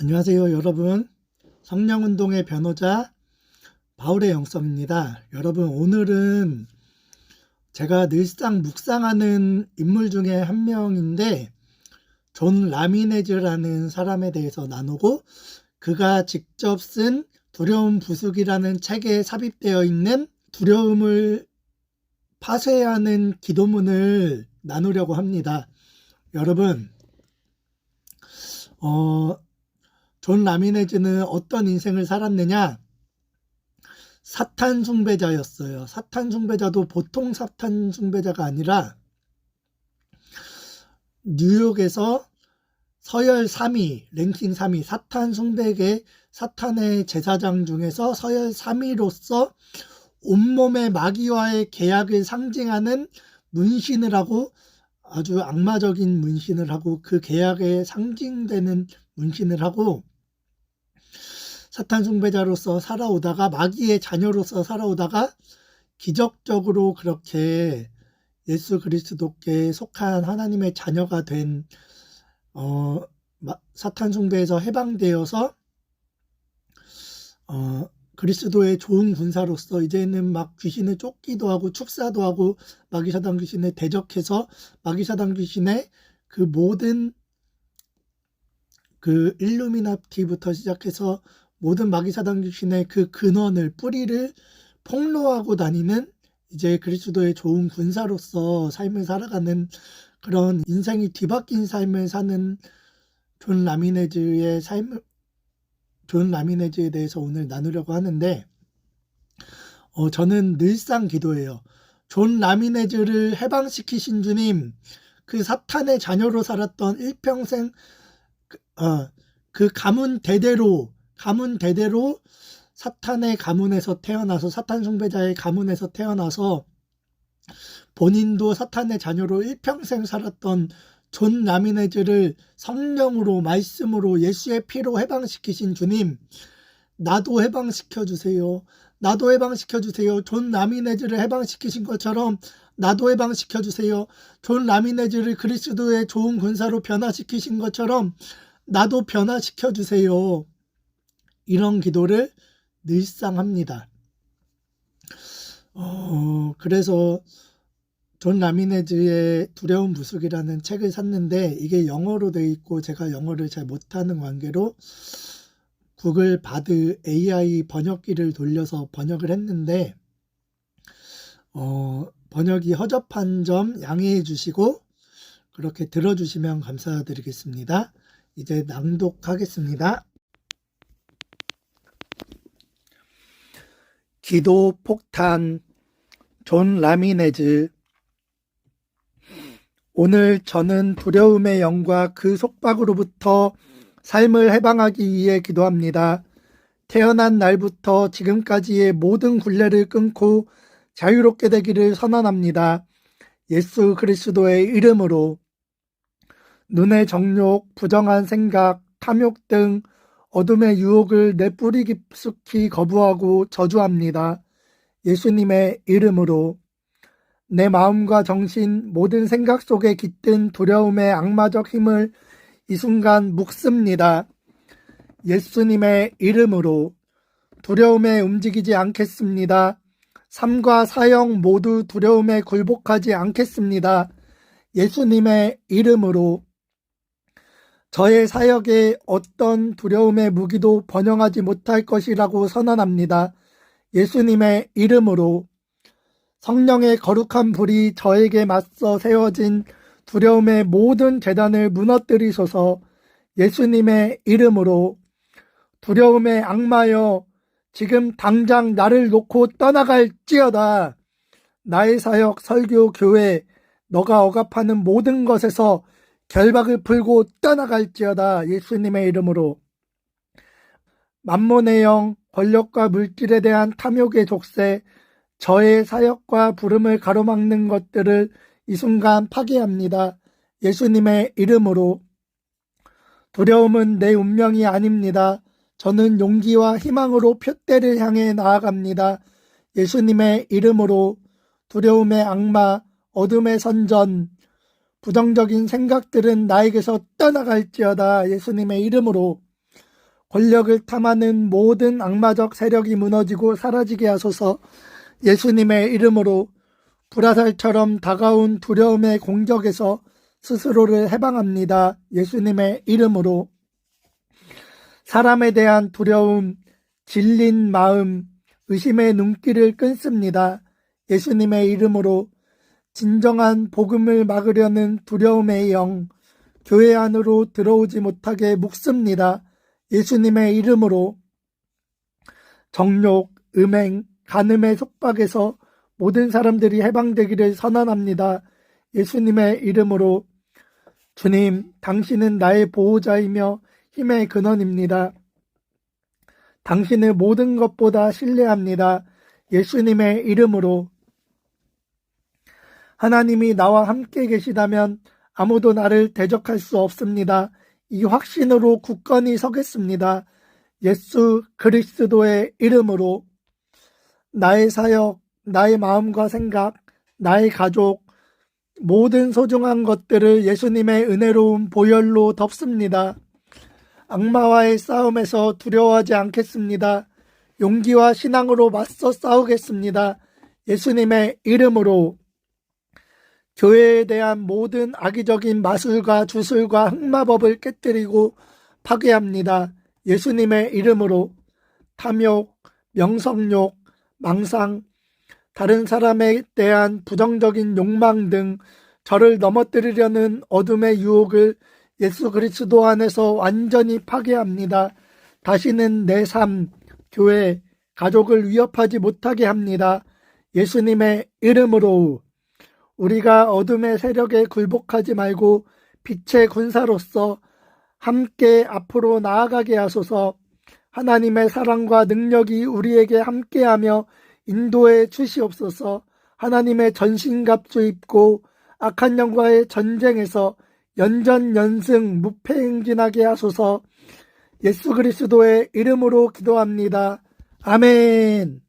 안녕하세요, 여러분. 성령운동의 변호자 바울의 영성입니다. 여러분, 오늘은 제가 늘상 묵상하는 인물 중에 한 명인데, 존 라미네즈라는 사람에 대해서 나누고, 그가 직접 쓴 두려움 부수기라는 책에 삽입되어 있는 두려움을 파쇄하는 기도문을 나누려고 합니다. 여러분, 어, 존 라미네즈는 어떤 인생을 살았느냐? 사탄 숭배자였어요. 사탄 숭배자도 보통 사탄 숭배자가 아니라 뉴욕에서 서열 3위, 랭킹 3위, 사탄 숭배계 사탄의 제사장 중에서 서열 3위로서 온몸의 마귀와의 계약을 상징하는 문신을 하고 아주 악마적인 문신을 하고 그 계약에 상징되는 문신을 하고 사탄 숭배자로서 살아오다가 마귀의 자녀로서 살아오다가 기적적으로 그렇게 예수 그리스도께 속한 하나님의 자녀가 된 어, 사탄 숭배에서 해방되어서 어, 그리스도의 좋은 군사로서 이제는 막 귀신을 쫓기도 하고 축사도 하고 마귀사단 귀신에 대적해서 마귀사단 귀신의 그 모든 그 일루미나티부터 시작해서 모든 마귀사단 귀신의 그 근원을 뿌리를 폭로하고 다니는 이제 그리스도의 좋은 군사로서 삶을 살아가는 그런 인생이 뒤바뀐 삶을 사는 존 라미네즈의 삶, 존 라미네즈에 대해서 오늘 나누려고 하는데, 어, 저는 늘상 기도해요. 존 라미네즈를 해방시키신 주님, 그 사탄의 자녀로 살았던 일평생, 그, 어, 그 가문 대대로, 가문 대대로 사탄의 가문에서 태어나서, 사탄 숭배자의 가문에서 태어나서 본인도 사탄의 자녀로 일평생 살았던 존 라미네즈를 성령으로 말씀으로 예수의 피로 해방시키신 주님 나도 해방시켜 주세요. 나도 해방시켜 주세요. 존 라미네즈를 해방시키신 것처럼 나도 해방시켜 주세요. 존 라미네즈를 그리스도의 좋은 군사로 변화시키신 것처럼 나도 변화시켜 주세요. 이런 기도를 늘상 합니다. 어, 그래서 존 라미네즈의 두려운 부숙이라는 책을 샀는데 이게 영어로 돼 있고 제가 영어를 잘 못하는 관계로 구글 바드 AI 번역기를 돌려서 번역을 했는데 어, 번역이 허접한 점 양해해 주시고 그렇게 들어주시면 감사드리겠습니다. 이제 낭독하겠습니다. 기도 폭탄 존 라미네즈 오늘 저는 두려움의 영과 그 속박으로부터 삶을 해방하기 위해 기도합니다. 태어난 날부터 지금까지의 모든 굴레를 끊고 자유롭게 되기를 선언합니다. 예수 그리스도의 이름으로 눈의 정욕, 부정한 생각, 탐욕 등 어둠의 유혹을 내 뿌리 깊숙이 거부하고 저주합니다. 예수님의 이름으로 내 마음과 정신, 모든 생각 속에 깃든 두려움의 악마적 힘을 이 순간 묵습니다. 예수님의 이름으로 두려움에 움직이지 않겠습니다. 삶과 사형 모두 두려움에 굴복하지 않겠습니다. 예수님의 이름으로 저의 사역에 어떤 두려움의 무기도 번영하지 못할 것이라고 선언합니다. 예수님의 이름으로 성령의 거룩한 불이 저에게 맞서 세워진 두려움의 모든 재단을 무너뜨리소서 예수님의 이름으로 두려움의 악마여 지금 당장 나를 놓고 떠나갈지어다 나의 사역 설교 교회 너가 억압하는 모든 것에서 결박을 풀고 떠나갈지어다 예수님의 이름으로 만몬의 영 권력과 물질에 대한 탐욕의 족쇄 저의 사역과 부름을 가로막는 것들을 이 순간 파괴합니다. 예수님의 이름으로 두려움은 내 운명이 아닙니다. 저는 용기와 희망으로 표대를 향해 나아갑니다. 예수님의 이름으로 두려움의 악마, 어둠의 선전, 부정적인 생각들은 나에게서 떠나갈지어다. 예수님의 이름으로 권력을 탐하는 모든 악마적 세력이 무너지고 사라지게 하소서 예수님의 이름으로 불화살처럼 다가온 두려움의 공격에서 스스로를 해방합니다. 예수님의 이름으로 사람에 대한 두려움, 질린 마음, 의심의 눈길을 끊습니다. 예수님의 이름으로 진정한 복음을 막으려는 두려움의 영, 교회 안으로 들어오지 못하게 묶습니다. 예수님의 이름으로 정욕, 음행, 간음의 속박에서 모든 사람들이 해방되기를 선언합니다. 예수님의 이름으로 주님, 당신은 나의 보호자이며 힘의 근원입니다. 당신을 모든 것보다 신뢰합니다. 예수님의 이름으로 하나님이 나와 함께 계시다면 아무도 나를 대적할 수 없습니다. 이 확신으로 굳건히 서겠습니다. 예수 그리스도의 이름으로 나의 사역, 나의 마음과 생각, 나의 가족, 모든 소중한 것들을 예수님의 은혜로운 보혈로 덮습니다. 악마와의 싸움에서 두려워하지 않겠습니다. 용기와 신앙으로 맞서 싸우겠습니다. 예수님의 이름으로 교회에 대한 모든 악의적인 마술과 주술과 흑마법을 깨뜨리고 파괴합니다. 예수님의 이름으로 탐욕, 명성욕, 망상, 다른 사람에 대한 부정적인 욕망 등 저를 넘어뜨리려는 어둠의 유혹을 예수 그리스도 안에서 완전히 파괴합니다. 다시는 내 삶, 교회, 가족을 위협하지 못하게 합니다. 예수님의 이름으로 우리가 어둠의 세력에 굴복하지 말고 빛의 군사로서 함께 앞으로 나아가게 하소서 하나님의 사랑과 능력이 우리에게 함께하며 인도해 주시옵소서 하나님의 전신갑주 입고 악한 영과의 전쟁에서 연전연승 무패행진하게 하소서 예수 그리스도의 이름으로 기도합니다. 아멘.